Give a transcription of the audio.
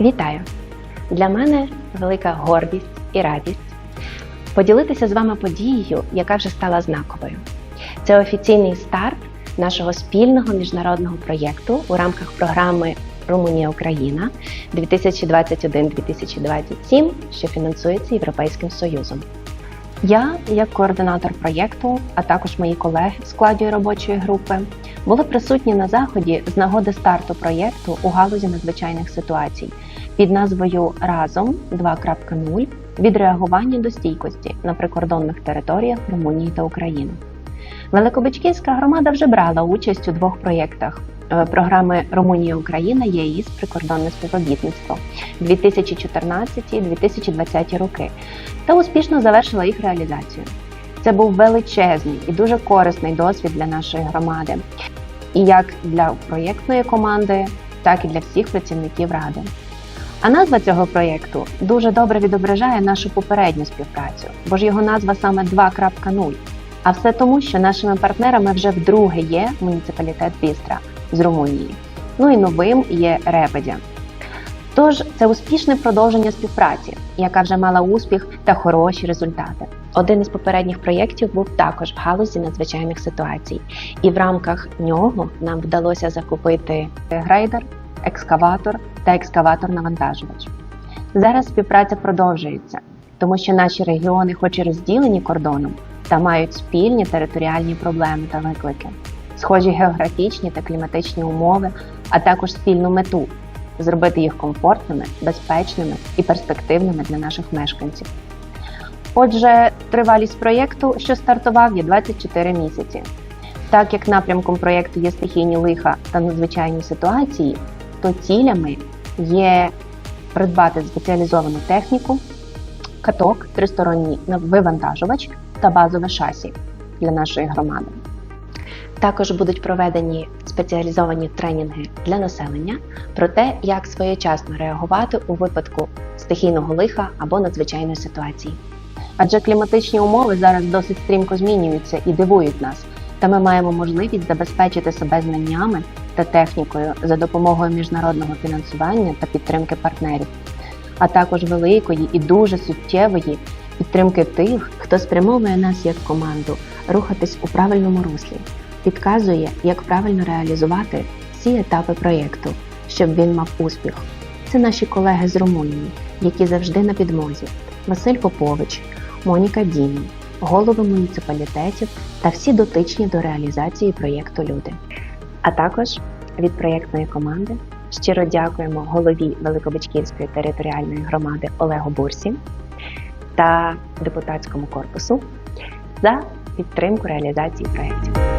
Вітаю! Для мене велика гордість і радість поділитися з вами подією, яка вже стала знаковою. Це офіційний старт нашого спільного міжнародного проєкту у рамках програми Румунія Україна 2021-2027, що фінансується Європейським Союзом. Я, як координатор проєкту, а також мої колеги в складі робочої групи, були присутні на заході з нагоди старту проєкту у галузі надзвичайних ситуацій під назвою Разом 2.0 від реагування до стійкості на прикордонних територіях Румунії та України. Великобичківська громада вже брала участь у двох проєктах е, програми Румунія Україна ЄІС Прикордонне співробітництво 2014-2020 роки та успішно завершила їх реалізацію. Це був величезний і дуже корисний досвід для нашої громади, і як для проєктної команди, так і для всіх працівників ради. А назва цього проєкту дуже добре відображає нашу попередню співпрацю, бо ж його назва саме 2.0. А все тому, що нашими партнерами вже вдруге є муніципалітет Бістра з Румунії. Ну і новим є Ребедя. Тож це успішне продовження співпраці, яка вже мала успіх та хороші результати. Один із попередніх проєктів був також в галузі надзвичайних ситуацій, і в рамках нього нам вдалося закупити грейдер, екскаватор та екскаватор-навантажувач. Зараз співпраця продовжується, тому що наші регіони, хоч і розділені кордоном, та мають спільні територіальні проблеми та виклики, схожі географічні та кліматичні умови, а також спільну мету зробити їх комфортними, безпечними і перспективними для наших мешканців. Отже, тривалість проєкту, що стартував, є 24 місяці. Так як напрямком проєкту є стихійні лиха та надзвичайні ситуації, то цілями є придбати спеціалізовану техніку, каток, тристоронній вивантажувач та базове шасі для нашої громади. Також будуть проведені спеціалізовані тренінги для населення про те, як своєчасно реагувати у випадку стихійного лиха або надзвичайної ситуації. Адже кліматичні умови зараз досить стрімко змінюються і дивують нас, та ми маємо можливість забезпечити себе знаннями та технікою за допомогою міжнародного фінансування та підтримки партнерів, а також великої і дуже суттєвої підтримки тих, хто спрямовує нас як команду рухатись у правильному руслі, підказує, як правильно реалізувати всі етапи проєкту, щоб він мав успіх. Це наші колеги з Румунії, які завжди на підмозі: Василь Попович, Моніка Діні, голови муніципалітетів та всі дотичні до реалізації проєкту люди. А також від проєктної команди щиро дякуємо голові Великобичківської територіальної громади Олегу Бурсі та депутатському корпусу за підтримку реалізації проєктів.